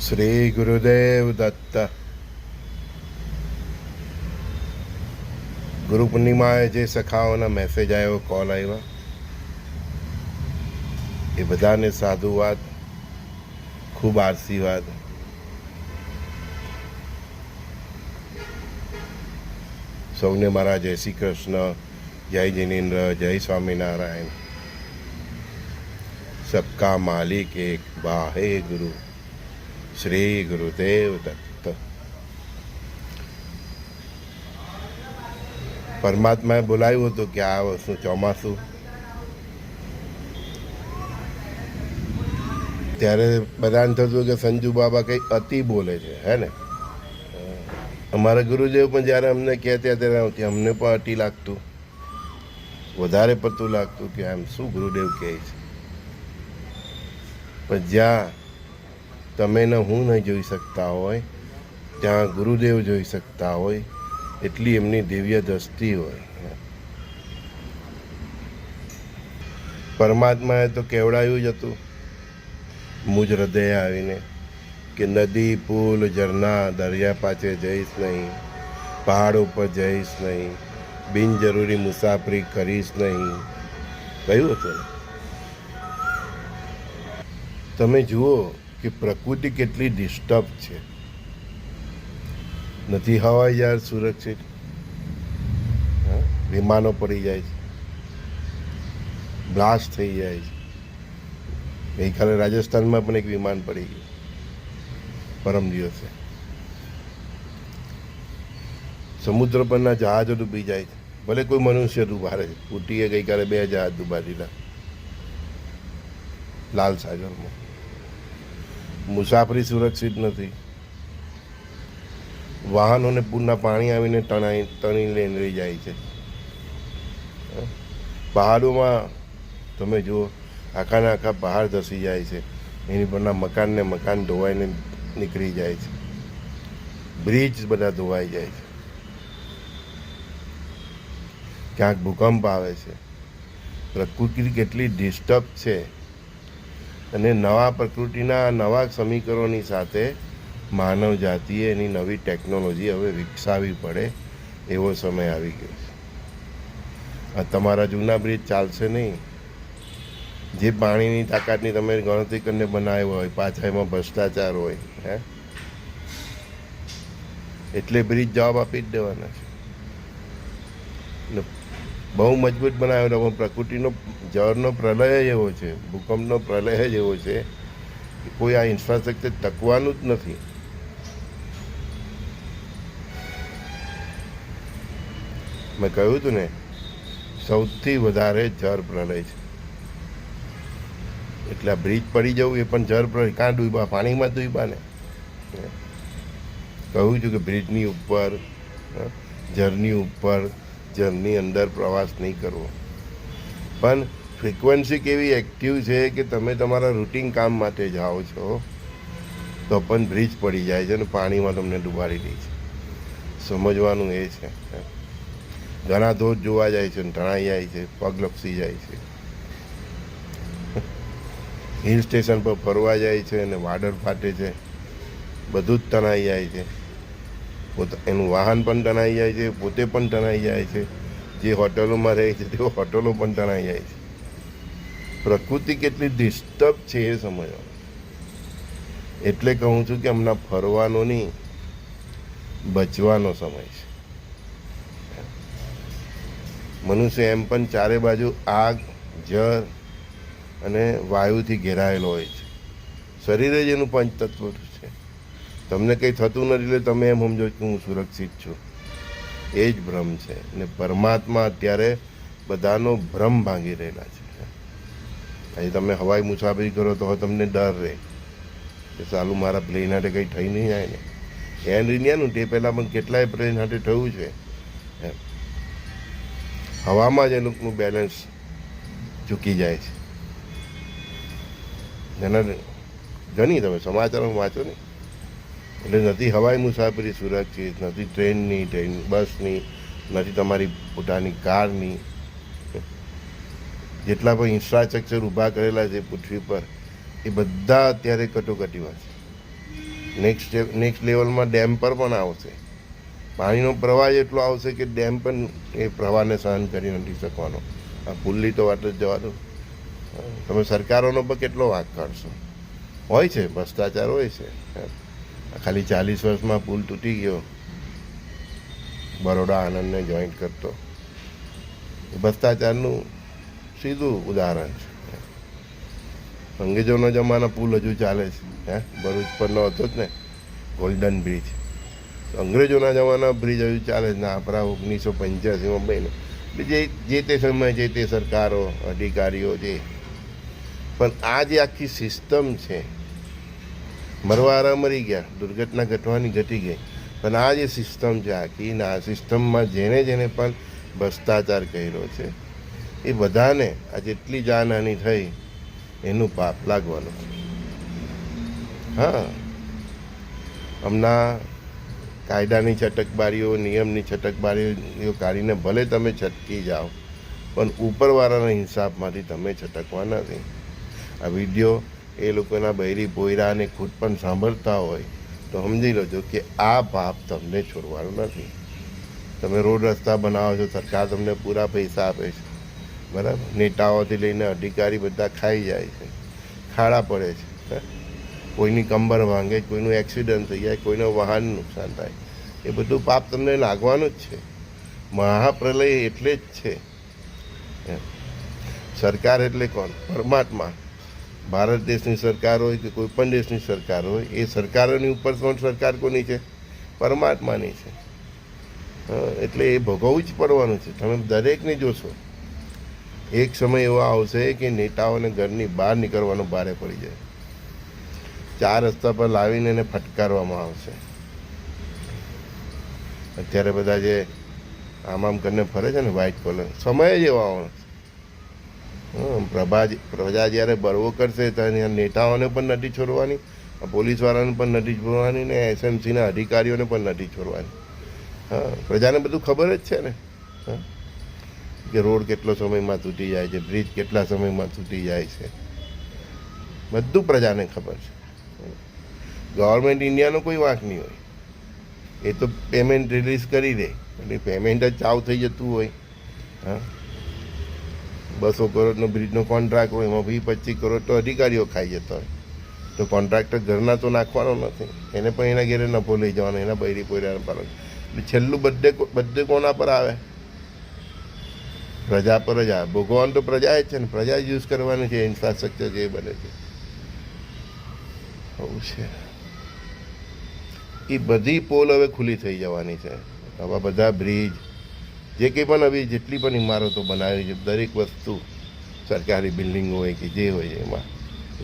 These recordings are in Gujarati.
શ્રી ગુરુદેવ દત્ત ગુરુ પૂર્ણિમાએ જે સખાઓના મેસેજ આવ્યો કોલ આવ્યા એ બધાને સાધુવાદ ખૂબ આશીર્વાદ સૌને મારા જય શ્રી કૃષ્ણ જય જિનેન્દ્ર જય સ્વામિનારાયણ સબકા માલિક એક વાહે ગુરુ શ્રી ગુરુદેવ દત્ત. પરમાત્માએ બોલાવ્યું હતું કે આ વસ્તુ ચોમાસું. ત્યારે બધાને થતું કે સંજુ બાબા કંઈ અતિ બોલે છે, હે ને? અમારા ગુરુદેવ પણ જ્યારે અમને કહેતા ત્યારે અમને પણ અતિ લાગતું. વધારે પડતું લાગતું કે આમ શું ગુરુદેવ કહે છે? પણ જ્યાં તમે ને હું નહીં જોઈ શકતા હોય, ત્યાં ગુરુદેવ જોઈ શકતા હોય, એટલી એમની દિવ્ય દ્રષ્ટિ હોય. પરમાત્માએ તો કેવડાયું જ હતું. મુજ હૃદય આવીને કે નદી, પુલ, ઝરણા, દરિયા પાસે જઈશ નહીં, પહાડ ઉપર જઈશ નહીં, બિનજરૂરી મુસાફરી કરીશ નહીં. કહ્યું હતું? તમે જુઓ કે પ્રકૃતિ કેટલી ડિસ્ટર્બ છે. નથી હવાઈ જહાજ સુરક્ષિત? વિમાનો પડી જાય છે. બ્લાસ્ટ થઈ જાય છે. ગઈકાલે રાજસ્થાનમાં પણ એક વિમાન પડી ગયું. પરમ દિવસે. સમુદ્ર પરના જહાજો ડૂબી જાય છે. ભલે કોઈ મનુષ્ય ડૂબારે છે. ઉટીએ ગઈકાલે બે જહાજ ડૂબા દીધા. લાલ સાગરમાં. મુસાફરી સુરક્ષિત નથી. વાહનોને પૂરના પાણી આવીને તણાઈ, તણી લઈને લઈ જાય છે. પહાડોમાં તમે જુઓ, આખાને આખા પહાડ ધસી જાય છે. એની પરના મકાનને મકાન ધોવાઈને નીકળી જાય છે. બ્રિજ બધા ધોવાઈ જાય છે. ક્યાંક ભૂકંપ આવે છે. પ્રકૃતિ કેટલી ડિસ્ટર્બ છે. અને નવા પ્રકૃતિના નવા સમીકરણોની સાથે માનવ જાતિએ એની નવી ટેકનોલોજી હવે વિકસાવવી પડે એવો સમય આવી ગયો છે. આ તમારા જૂના બ્રિજ ચાલશે નહીં. જે પાણીની તાકાતની તમે ગણતરી કરીને બનાવ્યો હોય, પાછા એમાં ભ્રષ્ટાચાર હોય, હે? એટલે બ્રિજ જવાબ આપી જ દેવાના છે. બહુ મજબૂત બનાવેલો પણ પ્રકૃતિનો, જળનો પ્રલય જ એવો છે, ભૂકંપનો પ્રલય જ એવો છે કોઈ આ ઇન્ફ્રાસ્ટ્રક્ચર ટકવાનું જ નથી. મેં કહ્યું હતું ને, સૌથી વધારે જળ પ્રલય છે. એટલે બ્રિજ પડી જવું એ પણ જળ પ્રલય. કાં ડૂબા? પાણીમાં ડૂબા ને? કહું છું કે બ્રિજની ઉપર જળની ઉપર જળની અંદર પ્રવાસ નહીં કરવો. પણ ફ્રિકવન્સી કેવી એક્ટિવ છે કે તમે તમારા રૂટીન કામ માટે જાઓ છો, તો પણ બ્રિજ પડી જાય છે અને પાણીમાં તમને ડૂબાડી દે છે. સમજવાનું એ છે. ઘણા ધોધ જોવા જાય છે તણાઈ જાય છે, પગ લપસી જાય છે. હિલ સ્ટેશન પર ફરવા જાય છે અને વાડર ફાટે છે, બધું જ તણાઈ જાય છે. પોતે, એનું વાહન પણ તણાઈ જાય છે, પોતે પણ તણાઈ જાય છે. જે હોટલોમાં રહે છે તે હોટલો પણ તણાઈ જાય છે. પ્રકૃતિ કેટલી ડિસ્ટર્બ છે એ સમજવાનું. એટલે કહું છું કે હમણાં ફરવાનો નહીં, બચવાનો સમય છે. મનુષ્ય એમ પણ ચારે બાજુ આગ, જળ અને વાયુથી ઘેરાયેલો હોય છે. શરીર જ એનું પંચતત્વ છે. તમને કંઈ થતું નથી એટલે તમે એમ સમજો કે હું સુરક્ષિત છું. એ જ ભ્રમ છે. ને પરમાત્મા અત્યારે બધાનો ભ્રમ ભાંગી રહેલા છે. આજે તમે હવાઈ મુસાફરી કરો તો તમને ડર રહે. કે ચાલુ મારા પ્લેન હાટે કંઈ થઈ નહીં જાય ને. એર ઇન્ડિયાનું તે પહેલાં પણ કેટલાય પ્લેન હાટે થયું છે. હવામાં જ એ લોકોનું બેલેન્સ ચૂકી જાય છે. જેના ઘણી તમે સમાચારમાં વાંચો ને. એટલે નથી, હવાઈ મુસાફરી સુરક્ષિત નથી ટ્રેનની, ટ્રેન, બસની, નથી તમારી પોતાની કારની. જેટલા પણ ઇન્ફ્રાસ્ટ્રક્ચર ઊભા કરેલા છે પૃથ્વી પર, એ બધા અત્યારે કટોકટીમાં છે. નેક્સ્ટ નેક્સ્ટ લેવલમાં ડેમ પર પણ આવશે. પાણીનો પ્રવાહ એટલો આવશે કે ડેમ પણ એ પ્રવાહને સહન કરી નથી શકવાનો. આ ફુલ્લી તો વાત જ જવા દો. તમે સરકારોનો પણ કેટલો વાંક કાઢશો? હોય છે, ભ્રષ્ટાચાર હોય છે. ખાલી ચાલીસ વર્ષમાં પુલ તૂટી ગયો. બરોડા આનંદને જોઈન્ટ કરતો. એ ભ્રષ્ટાચારનું સીધું ઉદાહરણ છે. અંગ્રેજોનો જમાનો પુલ હજુ ચાલે છે. હે? ભરૂચ પરનો હતો જ ને ગોલ્ડન બ્રિજ અંગ્રેજોના જમાના બ્રિજ હજુ ચાલે છે. ને, આપણા ઓગણીસો પંચ્યાસીમાં બન્યો. જે જે તે સમયે જે તે સરકારો, અધિકારીઓ જે, પણ આ જે આખી સિસ્ટમ છે મરવારા મરી ગયા, દુર્ઘટના ઘટવાની ઘટી ગઈ. પણ આ જે સિસ્ટમ છે, આખી ને, આ સિસ્ટમમાં જેને જેને પણ ભ્રષ્ટાચાર કર્યો છે, એ બધાને આ જેટલી જાનહાની થઈ, એનું પાપ લાગવાનું. હા. હમણાં કાયદાની છટકબારીઓ, નિયમની છટકબારીઓ કાઢીને ભલે તમે છટકી જાઓ, પણ ઉપરવાળાના હિસાબમાંથી તમે છટકવા નથી આ વીડિયો એ લોકોના બૈરી પોયરાને ખુદ પણ સાંભળતા હોય, તો સમજી લેજો કે આ પાપ તમને છોડવાનો નથી. તમે રોડ રસ્તા બનાવો છો, સરકાર તમને પૂરા પૈસા આપે છે. બરાબર? નેતાઓથી લઈને અધિકારી બધા ખાઈ જાય છે. ખાડા પડે છે? કોઈની કંબર ભાંગે કોઈનું એક્સિડન્ટ થઈ જાય, કોઈનું વાહન નુકસાન થાય. એ બધું પાપ તમને લાગવાનું જ છે. મહાપ્રલય એટલે જ છે. સરકાર એટલે કોણ? પરમાત્મા. ભારત દેશની સરકાર હોય કે કોઈ પણ દેશની સરકાર હોય, એ સરકારોની ઉપર પણ સરકાર કોની છે? પરમાત્માની છે. એટલે એ ભોગવવું જ પડવાનું છે. તમે દરેકને જોશો, એક સમય એવો આવશે કે નેતાઓને ઘરની બહાર નીકળવાનો ભારે પડી જાય. ચાર રસ્તા પર લાવીને એને ફટકારવામાં આવશે. અત્યારે બધા જે આમ આમ કરીને ફરે છે ને વ્હાઇટ કોલર સમય જ એવો આવવાનો પ્રભા પ્રજા જ્યારે બળવો કરશે, ત્યારે નેતાઓને પણ નથી છોડવાની પોલીસવાળાને પણ નથી છોડવાની ને એસએમસીના અધિકારીઓને પણ નથી છોડવાની. હા, પ્રજાને બધું ખબર જ છે ને? હા? કે રોડ કેટલો સમયમાં તૂટી જાય છે, બ્રિજ કેટલા સમયમાં તૂટી જાય છે. બધું પ્રજાને ખબર છે. ગવર્મેન્ટ ઇન્ડિયાનો કોઈ વાંક નહીં હોય. એ તો પેમેન્ટ રિલીઝ કરી દે. એટલે પેમેન્ટ જ ચાવ થઈ જતું હોય. હા? બસો કરોડનો બ્રિજનો કોન્ટ્રાક્ટ હોય, એમાં વીસ પચીસ કરોડ તો અધિકારીઓ ખાઈ જતા હોય. તો કોન્ટ્રાક્ટર ઘરના તો નાખવાનો નથી. એને પણ એના ઘેરે નફો લઈ જવાનો, એના બૈરી પોયરાના પર એટલે છેલ્લું બધે બધે કોના પર આવે? પ્રજા પર જ આવે. ભગવાન તો પ્રજા જ છે ને. પ્રજા જ યુઝ કરવાની છે ઇન્ફ્રાસ્ટ્રક્ચર જે બને છે. આવું છે. એ બધી પોલ હવે ખુલ્લી થઈ જવાની છે. આવા બધા બ્રિજ જે કંઈ પણ આવી જેટલી પણ ઇમારતો બનાવી છે, દરેક વસ્તુ સરકારી બિલ્ડિંગ હોય કે જે હોય એમાં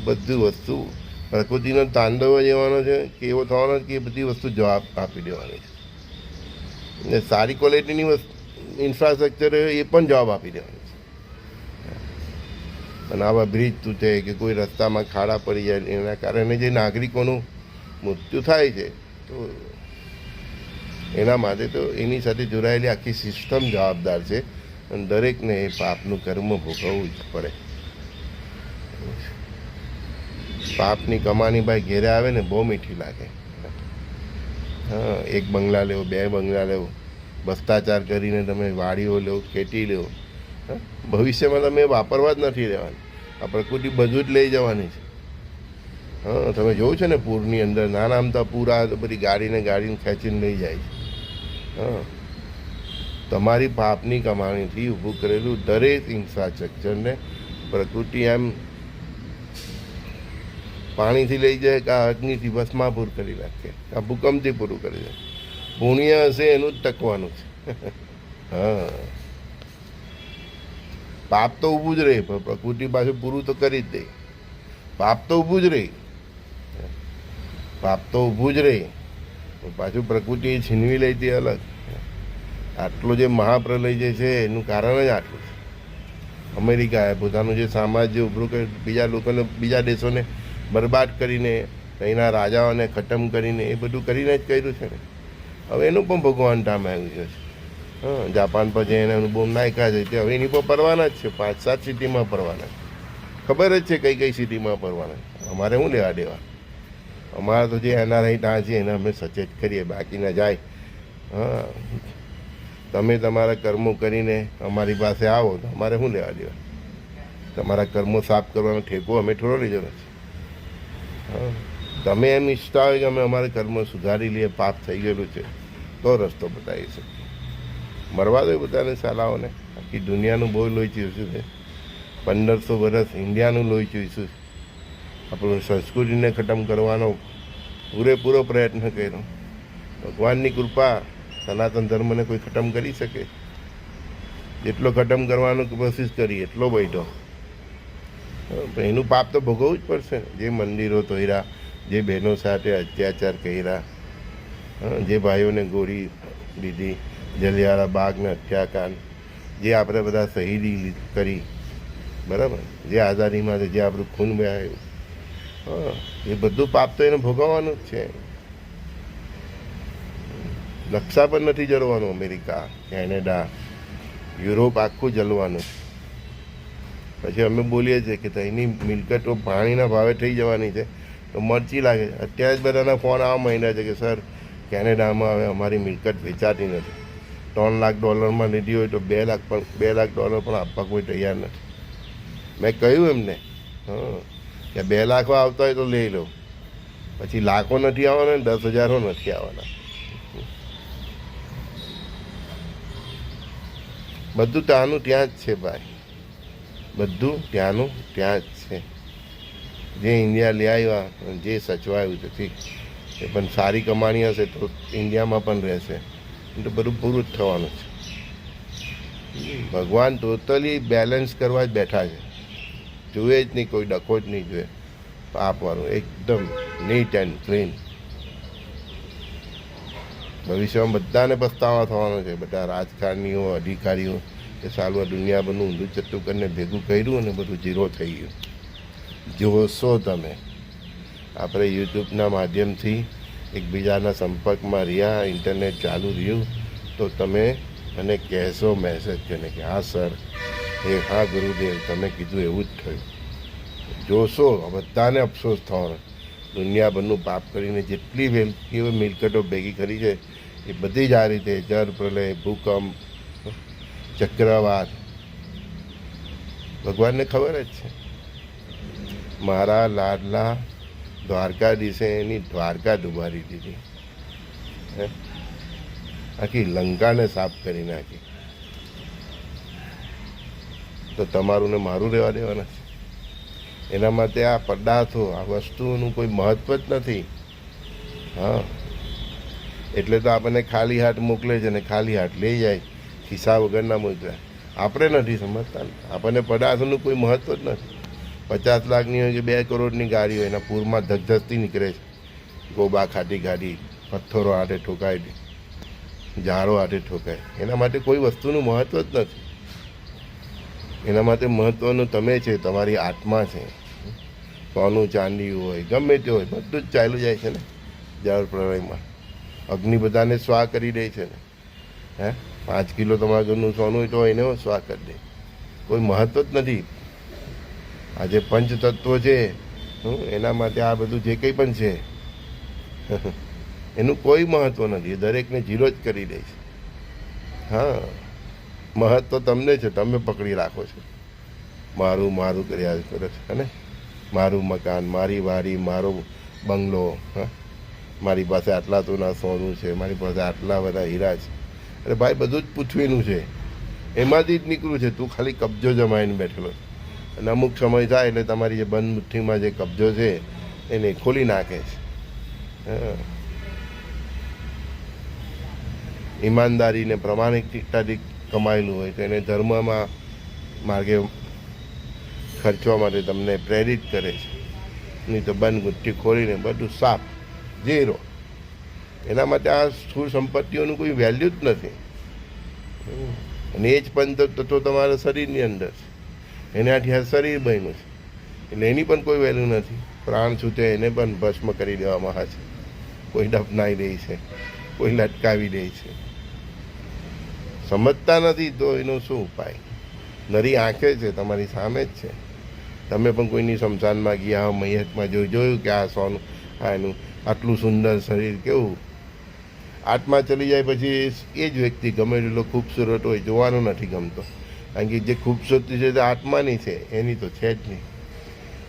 બધું વસ્તુ પ્રકૃતિનો તાંડવ જવાનો છે કે એવો થવાનો કે એ બધી વસ્તુ જવાબ આપી દેવાની છે. ને સારી ક્વોલિટીની વસ્તુ ઇન્ફ્રાસ્ટ્રક્ચર એ પણ જવાબ આપી દેવાની છે. અને આવા બ્રિજ તૂટે કે કોઈ રસ્તામાં ખાડા પડી જાય, એના કારણે જે નાગરિકોનું મૃત્યુ થાય છે, તો એના માટે તો એની સાથે જોડાયેલી આખી સિસ્ટમ જવાબદાર છે અને દરેકને એ પાપનું કર્મ ભોગવવું જ પડે. પાપની કમાણી ભાઈ ઘેરે આવે ને બહુ મીઠી લાગે. હા, એક બંગલા લેવો, બે બંગલા લેવો, ભ્રષ્ટાચાર કરીને તમે વાડીઓ લેવો ખેતી લેવો? ભવિષ્યમાં તમે વાપરવા જ નથી રહેવાની. આ પ્રકૃતિ બધું જ લઈ જવાની છે. હા, તમે જોયું છે ને પૂરની અંદર, નાના આમતા પૂર બધી ગાડીને ગાડીને ખેંચીને લઈ જાય છે. તમારી પાપની કમાણીથી ઊભું કરેલું દરેક ઇન્ફ્રાસ્ટ્રક્ચરને પ્રકૃતિ એમ પાણીથી લઈ જાય કે અગ્નિથી ભસ્મા પૂર કરી નાખે. આ ભૂકંપથી પૂરું કરી દે. પુણ્ય હશે એનું જ ટકવાનું છે. હા. પાપ તો ઊભું જ રહે, પણ પ્રકૃતિ પાછું પૂરું તો કરી જ દે. પાપ તો ઊભું જ રહે. પાપ તો ઊભું જ રહે. પાછું પ્રકૃતિ છીનવી લઈ તે અલગ. આટલો જે મહાપ્રલય જે છે, એનું કારણ જ આટલું છે. અમેરિકાએ પોતાનું જે સામ્રાજ્ય ઉભરું કરી બીજા લોકોને, બીજા દેશોને બરબાદ કરીને, અહીંના રાજાઓને ખતમ કરીને, એ બધું કરીને જ કર્યું છે ને. હવે એનું પણ ભગવાન ધામ આવ્યું છે. હા, જાપાન પર જઈને એનું બોમ્બ નાખ્યા છે. તે હવે એની પર પરવાના જ છે. પાંચ, સાત સિટીમાં પરવાના ખબર જ છે કઈ કઈ સિટીમાં પરવાના અમારે શું લેવા દેવા? અમારા તો જે એનઆરઆઈ ત્યાં છે એને અમે સચેત કરીએ બાકીના જાય. હા. તમે તમારા કર્મો કરીને અમારી પાસે આવો, તો અમારે શું લેવા દેવા? તમારા કર્મો સાફ કરવાનો ઠેકો અમે થોડો લીધો નથી. તમે એમ ઈચ્છતા હોય કે અમે અમારા કર્મો સુધારી લઈએ, પાપ થઈ ગયેલું છે, તો રસ્તો બતાવી શકીએ. મરવા દો બધાને સાલાઓને આખી દુનિયાનું બહુ લોહી ચૂસ્યું છે. પંદરસો વર્ષ ઇન્ડિયાનું લોહી ચૂસ્યું છે. આપણું સંસ્કૃતિને ખતમ કરવાનો પૂરેપૂરો પ્રયત્ન કર્યો. ભગવાનની કૃપા સનાતન ધર્મને કોઈ ખતમ કરી શકે? જેટલો ખતમ કરવાનો કોશિશ કરી એટલો બેઠો એનું પાપ તો ભોગવવું જ પડશે. જે મંદિરો તોડ્યા જે બહેનો સાથે અત્યાચાર કર્યા જે ભાઈઓને ગોળી દીધી જલિયાળા બાગને હત્યાકાંડ, જે આપણે બધા શહીદી કરી. બરાબર? જે આઝાદીમાં જે આપણું ખૂન વહાયું. હા એ બધું પાપ તો એને ભોગવવાનું જ છે. નકશા પણ નથી જળવાનું અમેરિકા, કેનેડા, યુરોપ આખું જલવાનું. પછી અમે બોલીએ છીએ કે તેની મિલકતો પાણીના ભાવે થઈ જવાની છે. તો મરચી લાગે અત્યારે જ બધાના ફોન આવવા માંડ્યા છે કે, સર, કેનેડામાં હવે અમારી મિલકત વેચાતી નથી. ત્રણ લાખ ડોલરમાં લીધી હોય તો બે લાખ પણ, બે લાખ ડોલર પણ આપવા કોઈ તૈયાર નથી. મેં કહ્યું એમને, હા કે બે લાખો આવતા હોય તો લઈ લો. પછી લાખો નથી આવવાના દસ હજારો નથી આવવાના. બધું ત્યાંનું ત્યાં જ છે ભાઈ. બધું ત્યાંનું ત્યાં જ છે. જે ઇન્ડિયા લઈ આવ્યા જે સચવાયું ઠીક. એ પણ સારી કમાણી હશે તો ઇન્ડિયામાં પણ રહેશે. તો બધું પૂરું જ થવાનું છે. ભગવાન ટોટલી બેલેન્સ કરવા જ બેઠા છે. જુએ જ નહીં, કોઈ ડખો જ નહીં જુએ. પાપવાનું એકદમ નીટ એન્ડ ક્લીન ભવિષ્યમાં બધાને પસ્તાવા થવાનો છે. બધા રાજકારણીઓ, અધિકારીઓ કે સાલું આ દુનિયાભરનું ઊંધું ચટ્ટું કરીને ભેગું કર્યું અને બધું ઝીરો થઈ ગયું. જોશો તમે. આપણે યુટ્યુબના માધ્યમથી એકબીજાના સંપર્કમાં રહ્યા, ઇન્ટરનેટ ચાલુ રહ્યું, તો તમે મને કહેશો મેસેજ કરીને કે, હા સર એ હા ગુરુદેવ, તમે કીધું એવું જ થયું. જોશો બધાને અફસોસ થવાનો. દુનિયાભરનું પાપ કરીને જેટલી વેલકીઓ મિલકતો ભેગી કરી છે, એ બધી જ આ રીતે જળ પ્રલય, ભૂકંપ, ચક્રવાત. ભગવાનને ખબર જ છે. મારા લાડલા દ્વારકાધીશે એની દ્વારકા ડુબારી દીધી? આખી લંકાને સાફ કરી નાખી. તો તમારું ને મારું રહેવા દેવાના છે. એના માટે આ પદાર્થો, આ વસ્તુઓનું કોઈ મહત્વ જ નથી. હા. એટલે તો આપણને ખાલી હાથ મોકલે છે ને ખાલી હાથ લઈ જાય, ખિસ્સા વગરના મોકલ્યા આપણે નથી સમજતા. આપણને પદાર્થોનું કોઈ મહત્વ જ નથી. પચાસ લાખની હોય કે બે કરોડની ગાડી હોય, એના પૂરમાં ધગધગતી નીકળે છે. ગોબા ખાટી ગાડી, પથ્થરો હાથે ઠોકાય ઝાડો હાથે ઠોકાય એના માટે કોઈ વસ્તુનું મહત્વ જ નથી. એના માટે મહત્ત્વનું તમે છે, તમારી આત્મા છે. સોનું, ચાંદી હોય, ગમે તે હોય, બધું જ ચાલ્યું જાય છે ને જળ પ્રલયમાં. અગ્નિ બધાને સ્વા કરી દે છે ને. હે? પાંચ કિલો તમારા ઘરનું સોનું હોય તો એને સ્વા કરી દે. કોઈ મહત્વ જ નથી. આ જે પંચતત્વો છે એના માટે આ બધું જે કંઈ પણ છે. એનું કોઈ મહત્વ નથી. દરેકને જીરો જ કરી દે છે. હા. મહત્વ તમને છે, તમે પકડી રાખો છો. મારું મારું કર્યા કરે છે અને મારું મકાન, મારી વાડી, મારો બંગલો, હા? મારી પાસે આટલા તોના સોનું છે, મારી પાસે આટલા બધા હીરા છે. અરે ભાઈ, બધું જ પૂછવીનું છે. એમાંથી જ નીકળ્યું છે, તું ખાલી કબજો જમાઈને બેઠેલો છે. અને અમુક સમય થાય એટલે તમારી જે બંધ મુઠ્ઠીમાં જે કબજો છે, એને ખોલી નાખે છે. હા. ઈમાનદારીને પ્રામાણિકતાથી કમાયેલું હોય તો એને ધર્મમાં માર્ગે ખર્ચવા માટે તમને પ્રેરિત કરે છે. નહીં તો બંધ ગુટ્ટી ખોલીને બધું સાફ, ઝીરો. એના માટે આ સ્થૂળ સંપત્તિઓનું કોઈ વેલ્યુ જ નથી. અને એ જ પંચ તત્વો તમારા શરીરની અંદર છે. એનાથી આ શરીર બન્યું છે. એટલે એની પણ કોઈ વેલ્યુ નથી. પ્રાણ છૂટે એને પણ ભસ્મ કરી દેવામાં આવે છે. કોઈ દફનાઈ દે છે. કોઈ લટકાવી દે છે. સમજતા નથી તો એનો શું ઉપાય? નરી આંખે છે, તમારી સામે જ છે. તમે પણ કોઈની શમશાનમાં ગયા મૈયતમાં જોયું જોયું કે આ સોનું, આ એનું આટલું સુંદર શરીર કેવું? આત્મા ચલી જાય પછી એ જ વ્યક્તિ ગમે એટલો ખૂબસૂરત હોય, જોવાનું નથી ગમતો. કારણ કે જે ખૂબસૂરતી છે તે આત્માની છે, એની તો છે જ નહીં.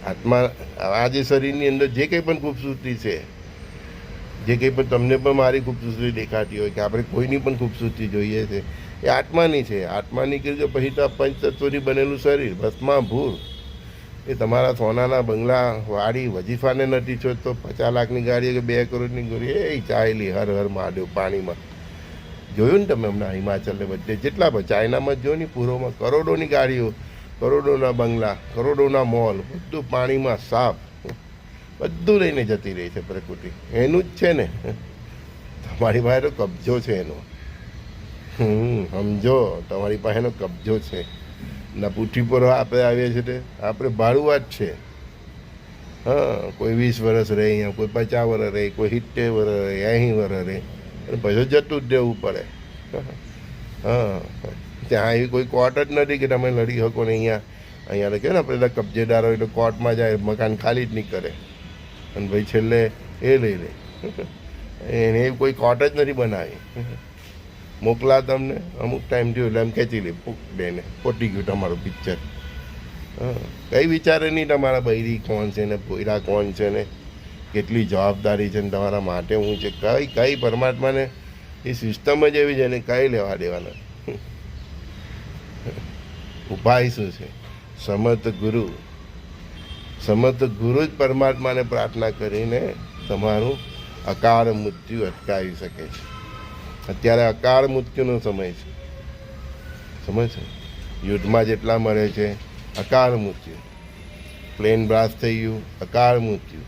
આત્મા, આ જે શરીરની અંદર જે કંઈ પણ ખૂબસૂરતી છે જે કંઈ પણ તમને પણ મારી ખૂબસૂરતી દેખાતી હોય કે આપણે કોઈની પણ ખૂબસૂરતી જોઈએ છે, એ આત્માની છે. આત્માની કીધું પછી તો આ પંચતત્વથી બનેલું શરીર ભસ્મા ભૂર એ તમારા સોનાના બંગલા વાડી વજીફાને નથી છો તો પચાસ લાખની ગાડી કે બે કરોડની ગાડી એ ચાયેલી હર હર મહાદેવ પાણીમાં. જોયું ને તમે હમણાં હિમાચલને બધે? જેટલા પણ ચાઇનામાં જો ને પૂર્વમાં કરોડોની ગાડીઓ, કરોડોના બંગલા, કરોડોના મોલ, બધું પાણીમાં સાફ. બધું લઈને જતી રહી છે પ્રકૃતિ. એનું જ છે ને. તમારી પાસે તો કબજો છે એનો. હમ, સમજો, તમારી પાસેનો કબજો છે. ના પૂઠી પર આપણે આવીએ છીએ તે આપણે ભાડુઆત છે. હા, કોઈ વીસ વર્ષ રહે અહીંયા, કોઈ પચાસ વર્ષ રહે, કોઈ સિત્તેર વર્ષ રહે, એંસી વર્ષ રહે. અને પછી જતું જ રહેવું પડે. હા, ત્યાં એવી કોઈ કોર્ટ જ નથી કે તમે લડી શકો ને અહીંયા. અહીંયા તો કે ને આપણે કબજેદારો એટલે કોર્ટમાં જાય, મકાન ખાલી જ નહીં કરે. અને ભાઈ છેલ્લે એ લઈ લે. એને કોઈ કોટ જ નથી બનાવી. મોકલા તમને, અમુક ટાઈમ થયો એટલે એમ ખેંચી લે બેને પોટી ગયું તમારું પિક્ચર કંઈ વિચારે નહીં તમારા બૈરી કોણ છે ને પોયરા કોણ છે ને, કેટલી જવાબદારી છે ને તમારા માટે હું છે, કઈ કઈ પરમાત્માને એ સિસ્ટમ જ એવી છે ને કઈ લેવા દેવાના. ઉપાય શું છે. સમર્થ ગુરુ સમર્થ ગુરુ જ પરમાત્માને પ્રાર્થના કરીને તમારું અકાળ મૃત્યુ અટકાવી શકે છે. અત્યારે અકાળ મૃત્યુનો સમય છે. સમજ છે? યુદ્ધમાં જેટલા મળે છે, અકાળ મૃત્યુ. પ્લેન બ્લાસ્ટ થઈ ગયું, અકાળ મૃત્યુ.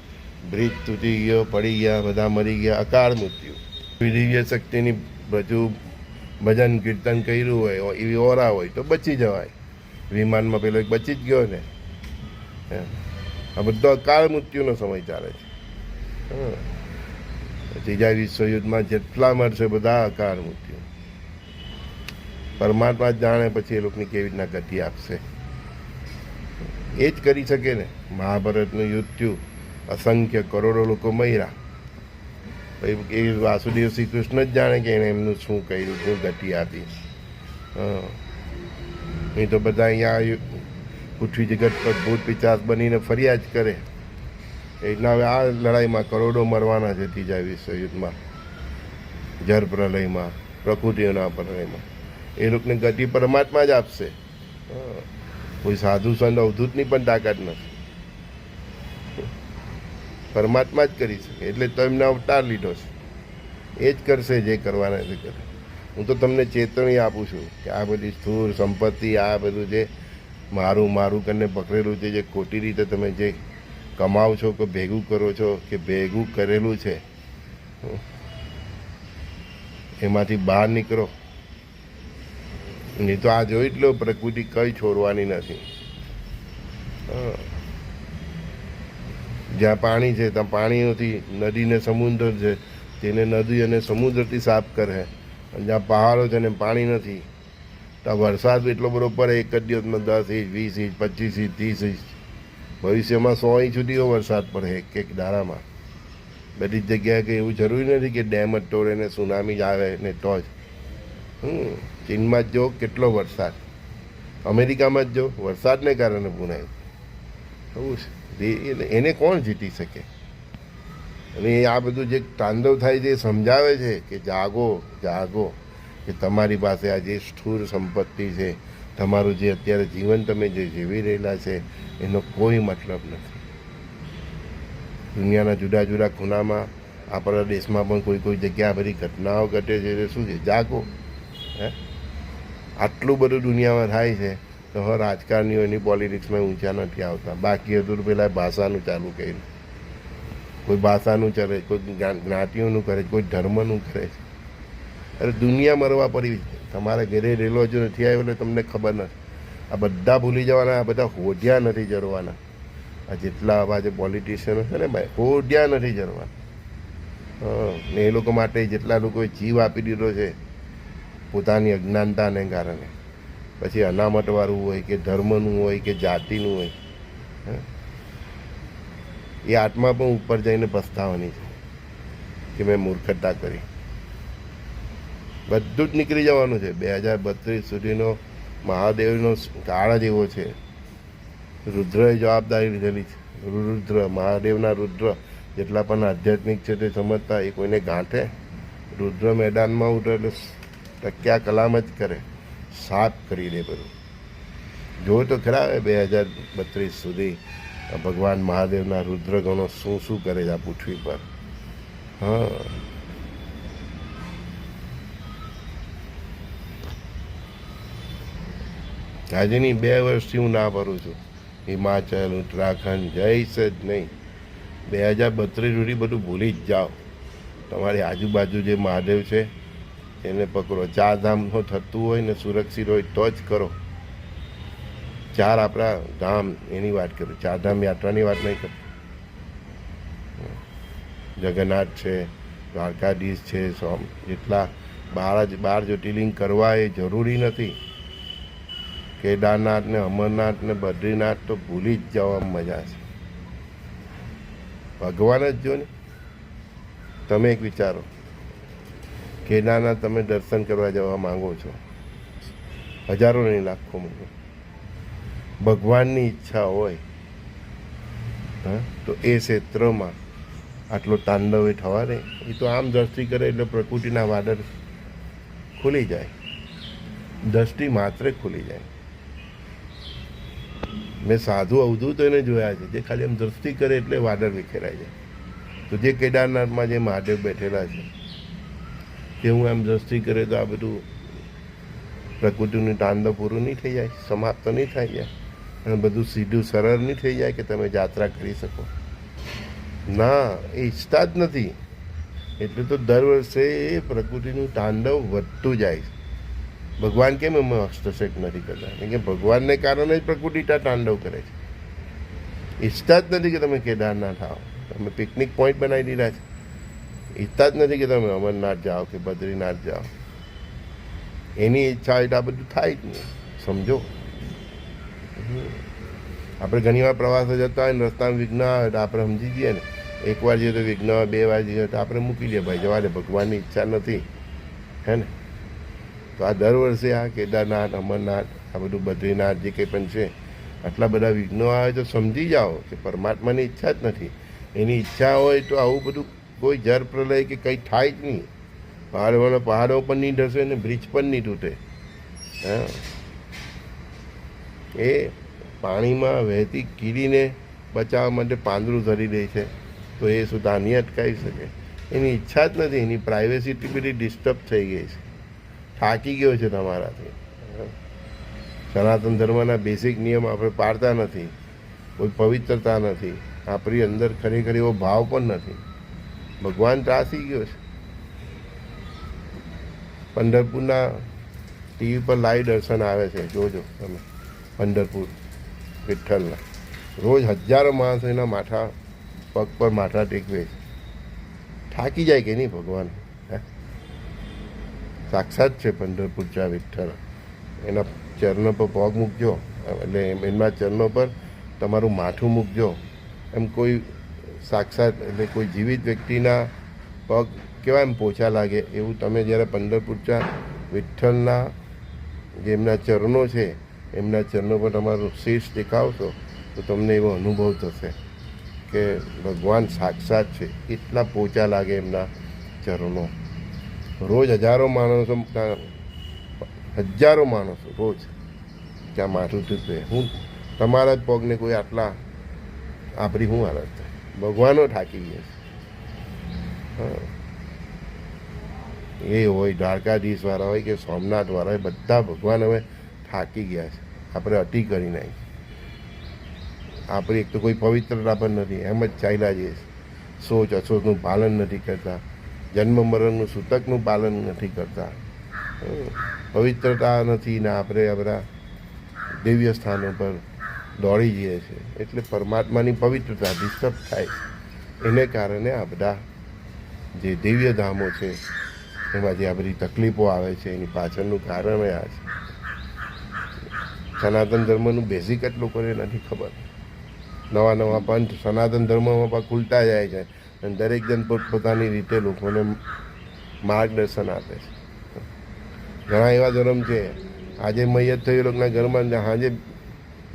બ્રિજ તૂટી ગયો, પડી ગયા, બધા મરી ગયા, અકાળ મૃત્યુ. દિવ્ય શક્તિની બધું ભજન કીર્તન કર્યું હોય, એવી ઓરા હોય તો બચી જવાય. વિમાનમાં પેલો બચી જ ગયો ને. આ બધો અકાળ મૃત્યુનો સમય ચાલે છે. ત્રીજા વિશ્વયુદ્ધમાં જેટલા મળશે બધા અકાળ મૃત્યુ. પરમાત્મા જાણે પછી એ લોકોની કેવી રીતના ગતિ આપશે. એ જ કરી શકે ને. મહાભારતનું યુદ્ધ થયું. અસંખ્ય કરોડો લોકો મર્યા. એ વાસુદેવ શ્રી કૃષ્ણ જ જાણે કે એણે એમનું શું કર્યું, શું ગતિ આપી. નહીં તો બધા અહીંયા પૃથ્વી જગત પર ભૂત પિચાસ બનીને ફરિયાદ કરે. એટલા હવે આ લડાઈમાં કરોડો મરવાના છે ત્રીજા વિશ્વયુદ્ધમાં જળ પ્રલયમાં પ્રકૃતિઓના પ્રલયમાં. એ લોકોને ગતિ પરમાત્મા જ આપશે. કોઈ સાધુ સંત અવધૂતની પણ તાકાત નથી. પરમાત્મા જ કરી શકે, એટલે તો એમને અવતાર લીધો છે. એ જ કરશે જે કરવાના છે કરે. હું તો તમને ચેતવણી આપું છું કે આ બધી સ્થૂળ સંપત્તિ, આ બધું જે મારું મારું કરીને પકડેલું છે, જે ખોટી રીતે તમે જે કમાવ છો કે ભેગું કરો છો, કે ભેગું કરેલું છે એમાંથી બહાર નીકળો. નહીં તો આ જોઈ જ લો પ્રકૃતિ કઈ છોડવાની નથી. જ્યાં પાણી છે, ત્યાં પાણીઓથી નદીને સમુદ્ર છે, તેને નદી અને સમુદ્રથી સાફ કરે. જ્યાં પહાડો છે ને પાણી નથી. ત્યાં વરસાદ એટલો બધો પડે, એક જ દિવસમાં દસ ઇંચ, વીસ ઇંચ, પચીસ ઇંચ, ત્રીસ ઇંચ. ભવિષ્યમાં સો ઇંચ સુધીનો વરસાદ પડે એક એક દાડામાં બધી જગ્યાએ કંઈ એવું જરૂરી નથી કે ડેમ જ તોડે ને સુનામી જ આવે ને તો જ. હમ, ચીનમાં જ જો કેટલો વરસાદ. અમેરિકામાં જ જો, વરસાદને કારણે પુનાય એવું છે. એને- કોણ જીતી શકે? અને આ બધું જે તાંડવ થાય છે, એ સમજાવે છે કે જાગો જાગો. કે તમારી પાસે આ જે સ્થૂળ સંપત્તિ છે. તમારું જે અત્યારે જીવન તમે જે જીવી રહેલા છે, એનો કોઈ મતલબ નથી. દુનિયાના જુદા જુદા ખૂણામાં, આપણા દેશમાં પણ કોઈ કોઈ જગ્યા બધી ઘટનાઓ ઘટે છે એટલે શું છે? જાગો. હે? આટલું બધું દુનિયામાં થાય છે, તો હવે રાજકારણીઓ એની પોલિટિક્સમાં ઊંચા નથી આવતા. બાકી હતું પેલા ભાષાનું ચાલુ કર્યું. કોઈ ભાષાનું કરે કોઈ જ્ઞાતિઓનું કરે, કોઈ ધર્મનું કરે છે. અરે દુનિયા મરવા પડી. છે તમારા ઘરે રેલો હજુ નથી આવ્યો એટલે તમને ખબર નથી. આ બધા ભૂલી જવાના, આ બધા હોઢિયા નથી જરવાના. આ જેટલા આવા જે પોલિટિશિયનો છે ને ભાઈ હોઢિયા નથી જરવાના. ને એ લોકો માટે જેટલા લોકોએ જીવ આપી દીધો છે પોતાની અજ્ઞાનતાને કારણે. પછી અનામતવાળું હોય કે ધર્મનું હોય કે જાતિનું હોય? એ આત્મા પણ ઉપર જઈને પસ્તાવાની છે કે મેં મૂર્ખતા કરી. બધું જ નીકળી જવાનું છે. બે હજાર બત્રીસ સુધીનો મહાદેવનો કાળ જ એવો છે. રુદ્રએ જવાબદારી લીધેલી છે. રુદ્ર, મહાદેવના રુદ્ર જેટલા પણ આધ્યાત્મિક છે તે સમજતા એ કોઈને ગાંઠે. રુદ્ર મેદાનમાં ઉતરે એટલે ટક્યા કલામ જ કરે. સાફ કરી દે બધું. જો તો ખરા બે હજાર બત્રીસ સુધી ભગવાન મહાદેવના રુદ્ર ગણો શું શું કરે છે આ પૃથ્વી પર? હા. આજની બે વર્ષથી હું ના ભરું છું. હિમાચલ, ઉત્તરાખંડ જઈશ જ નહીં. બે હજાર બત્રીસ સુધી બધું ભૂલી જ જાઓ. તમારી આજુબાજુ જે મહાદેવ છે, એને પકડો. ચાર ધામનું થતું હોય ને સુરક્ષિત હોય તો જ કરો. ચાર આપણા ધામ એની વાત કરું. ચાર ધામ યાત્રાની વાત નહીં કરું. જગન્નાથ છે, દ્વારકાધીશ છે સોમ જેટલા બાર બાર જ્યોતિર્લિંગ કરવા એ જરૂરી નથી. કેદારનાથ ને અમરનાથ ને બદ્રીનાથ તો ભૂલી જ જવામાં મજા છે. ભગવાન જ જો ને તમે એક વિચારો. કેદારનાથ તમે દર્શન કરવા જવા માંગો છો. હજારો નહીં, લાખો ભગવાનની ઈચ્છા હોય, હા, તો એ ક્ષેત્રમાં આટલો તાંડવ એ થવા દે. એ તો આમ દ્રષ્ટિ કરે એટલે પ્રકૃતિના વાદળ ખુલી જાય. દ્રષ્ટિ માત્ર ખુલી જાય. મેં સાધુ અવધૂત એને જોયા છે. જે ખાલી એમ દ્રષ્ટિ કરે એટલે વાદળ વિખેરાય જાય તો જે કેદારનાથમાં જે મહાદેવ બેઠેલા છે તે હું આમ દ્રષ્ટિ કરે તો આ બધું પ્રકૃતિનું તાંડવ પૂરું નહીં થઈ જાય, સમાપ્ત નહીં થઈ જાય. અને બધું સીધું સરળ નહીં થઈ જાય કે તમે યાત્રા કરી શકો. ના, એ ઈચ્છતા જ નથી. એટલે તો દર વર્ષે એ પ્રકૃતિનું તાંડવ વધતું જાય છે. ભગવાન કેમ એમાં હસ્તક્ષેપ નથી કરતા? કારણ કે ભગવાનને કારણે જ પ્રકૃતિતા તાંડવ કરે છે. ઈચ્છતા જ નથી કે તમે કેદારનાથ આવો. તમે પિકનિક પોઈન્ટ બનાવી દીધા છે. ઈચ્છતા જ નથી કે તમે અમરનાથ જાઓ કે બદ્રીનાથ જાઓ. એની ઈચ્છા તો આ બધું થાય જ નહીં. સમજો? આપણે ઘણીવાર પ્રવાસે જતા હોય ને રસ્તામાં વિઘ્ન આવે તો આપણે સમજી જઈએ ને. એકવાર જઈએ તો વિઘ્ન બે વાર જઈએ તો આપણે મૂકી દઈએ. ભાઈ, જવા દે. ભગવાનની ઈચ્છા નથી. હે ને? તો આ દર વર્ષે આ કેદારનાથ, અમરનાથ, આ બધું બદ્રીનાથ જે કંઈ પણ છે, આટલા બધા વિઘ્નો આવે તો સમજી જાઓ કે પરમાત્માની ઈચ્છા જ નથી. એની ઈચ્છા હોય તો આવું બધું કોઈ જર પ્રલય કે કંઈ થાય જ નહીં. પહાડવાળા પહાડો પણ નહીં ઢસે ને બ્રિજ પણ નહીં તૂટે. હા. એ પાણીમાં વહેતી કીડીને બચાવવા માટે પાંદડું ધરી દે છે. તો એ સુધા તાની અટકાવી શકે. એની ઈચ્છા જ નથી. એની પ્રાઇવેસી બધી ડિસ્ટર્બ થઈ ગઈ છે. થાકી ગયો છે તમારાથી. સનાતન ધર્મના બેસિક નિયમ આપણે પાળતા નથી. કોઈ પવિત્રતા નથી. આપણી અંદર ખરેખર એવો ભાવ પણ નથી. ભગવાન ત્રાસી ગયો છે. પંઢરપુરના ટીવી પર લાઈવ દર્શન આવે છે. જોજો તમે. પંઢરપુર, વિઠ્ઠલના. રોજ હજારો માણસો એના માથા પગ પર માથા ટેકવે છે. થાકી જાય કે નહીં ભગવાન? સાક્ષાત છે પંઢરપુરચા વિઠ્ઠલ. એના ચરણો પર પગ મૂકજો. એટલે એમ- એમના ચરણો પર તમારું માથું મૂકજો. એમ કોઈ સાક્ષાત, એટલે કોઈ જીવિત વ્યક્તિના પગ કેવા એમ પોછા લાગે? એવું તમે જ્યારે પંઢરપુરચા વિઠ્ઠલના જે એમના ચરણો છે, એમના ચરણો પર તમારું શીર્ષ દેખાવશો, તો તમને એવો અનુભવ થશે કે ભગવાન સાક્ષાત છે. એટલા પોચા લાગે એમના ચરણો. રોજ હજારો માણસો હજારો માણસો રોજ ત્યાં માથું તૂટે હું તમારા જ પગને કોઈ આટલા આપણી હું હાલત થાય? ભગવાનો થાકી ગયા એ હોય દ્વારકાધીશ વાળા હોય કે સોમનાથ વાળા હોય, બધા ભગવાન હવે થાકી ગયા છે. આપણે અટી કરી નાખી. આપણી એક તો કોઈ પવિત્રતા પણ નથી, એમ જ ચાલ્યા જઈએ. સોચ અસોચનું પાલન નથી કરતા. જન્મ મરણનું સૂતકનું પાલન નથી કરતા. પવિત્રતા નથી ને આપણે આપણા દિવ્ય સ્થાનો પર દોડી જઈએ છીએ. એટલે પરમાત્માની પવિત્રતા ડિસ્ટર્બ થાય. એને કારણે આ બધા જે દિવ્ય ધામો છે, એમાં જે આ બધી તકલીફો આવે છે, એની પાછળનું કારણ આ છે. સનાતન ધર્મનું બેઝિક જ લોકોને નથી ખબર. નવા નવા પંથ સનાતન ધર્મમાં પણ ખુલતા જાય છે. અને દરેક જણ પોતપોતાની રીતે લોકોને માર્ગદર્શન આપે છે. ઘણા એવા ધર્મ છે, આજે મૈયત થયું લોકોના ઘરમાં સાંજે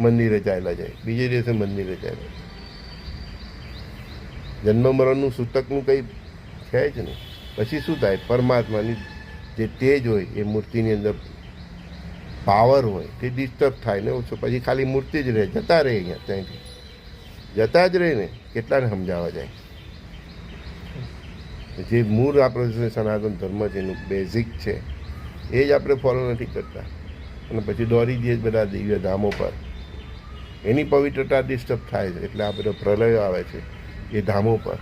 મંદિરે ચાલ્યા જાય બીજે દિવસે મંદિરે ચાલ્યા જન્મ મરણનું સૂતકનું કંઈ છે જ નહીં. પછી શું થાય? પરમાત્માની જે તેજ હોય, એ મૂર્તિની અંદર પાવર હોય, તે ડિસ્ટર્બ થાય ને ઓછો. પછી ખાલી મૂર્તિ જ રહે, જતા રહે અહીંયા ત્યાંથી. જતા જ રહે ને કેટલાને સમજાવવા જાય? જે મૂળ આપણો સનાતન ધર્મ છે, એનું બેઝિક છે, એ જ આપણે ફોલો નથી કરતા. અને પછી દોરી દઈએ બધા દિવ્ય ધામો પર. એની પવિત્રતા ડિસ્ટર્બ થાય છે, એટલે આ બધો પ્રલય આવે છે, એ ધામો પર.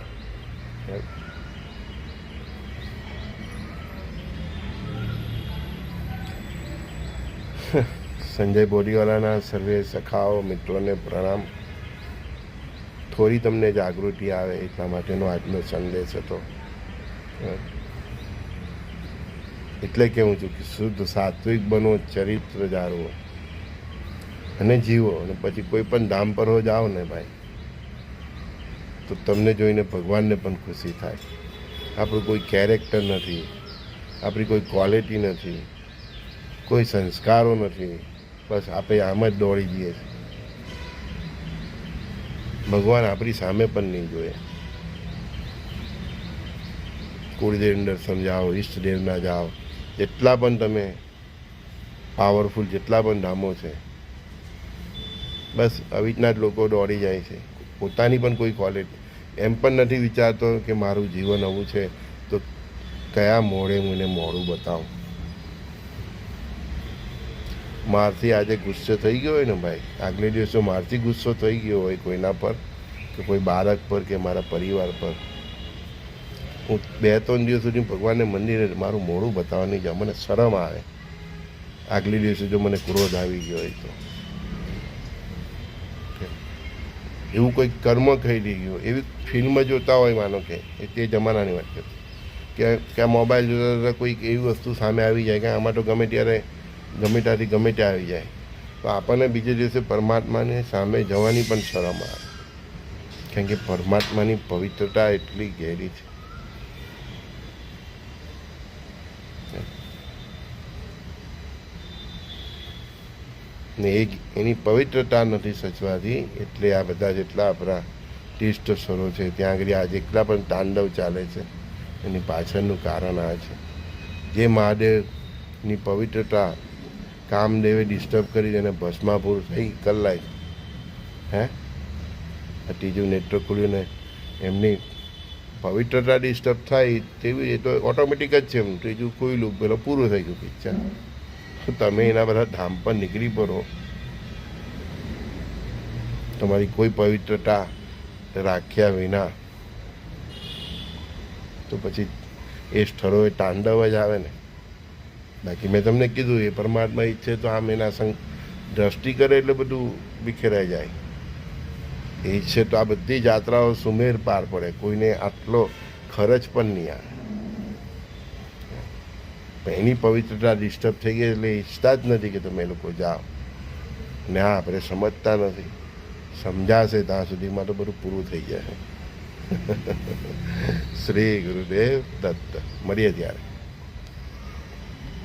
સંજય બોરીવાલાના સર્વે સખાઓ, મિત્રોને પ્રણામ. થોડી તમને જાગૃતિ આવે એટલા માટેનો આજનો સંદેશ હતો. એટલે કેવું છું કે શુદ્ધ, સાત્વિક બનો, ચરિત્ર જાળવો. અને જીવો, અને પછી કોઈ પણ ધામ પર હો જાઓ ને ભાઈ, તો તમને જોઈને ભગવાનને પણ ખુશી થાય. આપણું કોઈ કેરેક્ટર નથી, આપણી કોઈ ક્વોલિટી નથી, કોઈ સંસ્કારો નથી. બસ આપણે આમ જ દોડી જઈએ છીએ. ભગવાન આપણી સામે પણ નહીં જોઈએ. કુળદેવની દર્શન જાઓ ઈષ્ટદેવના જાઓ, જેટલા પણ તમે પાવરફુલ જેટલા પણ ધામો છે, બસ આવી રીતના જ લોકો દોડી જાય છે. પોતાની પણ કોઈ ક્વોલિટી એમ પણ નથી વિચારતો કે મારું જીવન આવું છે, તો કયા મોડે મને મોડું બતાવું? મારથી આજે ગુસ્સો થઈ ગયો હોય ને ભાઈ, આગલે દિવસો મારથી ગુસ્સો થઈ ગયો હોય કોઈના પર, કે કોઈ બાળક પર કે મારા પરિવાર પર હું બે ત્રણ દિવસ સુધી ભગવાનને મંદિરે મારું મોડું બતાવવાની જાઉં મને શરમ આવે. આગલી દિવસે જો મને ક્રોધ આવી ગયો હોય તો. એવું કોઈ કર્મ દઈ ગયું એવી ફિલ્મ જોતા હોય માનો કે તે જમાનાની વાત કરતી કે કે મોબાઈલ જોતા જોતા કોઈક એવી વસ્તુ સામે આવી જાય કે આમાં તો ગમે ત્યારે ગમે ત્યાંથી ગમે ત્યાં આવી જાય. તો આપણને બીજે દિવસે પરમાત્માને સામે જવાની પણ શરમ આવે. કારણ કે પરમાત્માની પવિત્રતા એટલી ગહેરી છે. ને એ એની પવિત્રતા નથી સચવાતી એટલે આ બધા જેટલા આપણા તીર્થ સ્થળો છે, ત્યાં આગળ આ જેટલા પણ તાંડવ ચાલે છે, એની પાછળનું કારણ આ છે. જે મહાદેવની પવિત્રતા કામદેવે ડિસ્ટર્બ કરી એને ભસ્માપુર થઈ કલાય હે? આ ત્રીજું નેત્ર ખુલ્યું ને એમની પવિત્રતા ડિસ્ટર્બ થાય તેવી એ તો ઓટોમેટિક જ છે એમ. ત્રીજું ખુલ્યું પેલો પૂરું થઈ ગયું પિક્ચર તો તમે એના બધા ધામ પર નીકળી પડો. તમારી કોઈ પવિત્રતા રાખ્યા વિના. તો પછી એ સ્થળોએ તાંડવ જ આવે ને. બાકી મેં તમને કીધું એ પરમાત્મા ઈચ્છે તો આમ એના સંગ દ્રષ્ટિ કરે એટલે બધું વિખેરાઈ જાય. એ ઈચ્છે તો આ બધી જાત્રાઓ સુમેર પાર પડે. કોઈને આટલો ખર્ચ પણ નહીં આવે. એની પવિત્રતા ડિસ્ટર્બ થઈ ગઈ એટલે ઈચ્છતા જ નથી કે તમે લોકો જાઓ. ને હા, આપણે સમજતા નથી. સમજાશે ત્યાં સુધીમાં તો બધું પૂરું થઈ જશે. શ્રી ગુરુદેવ દત્ત. મળીએ ત્યારે.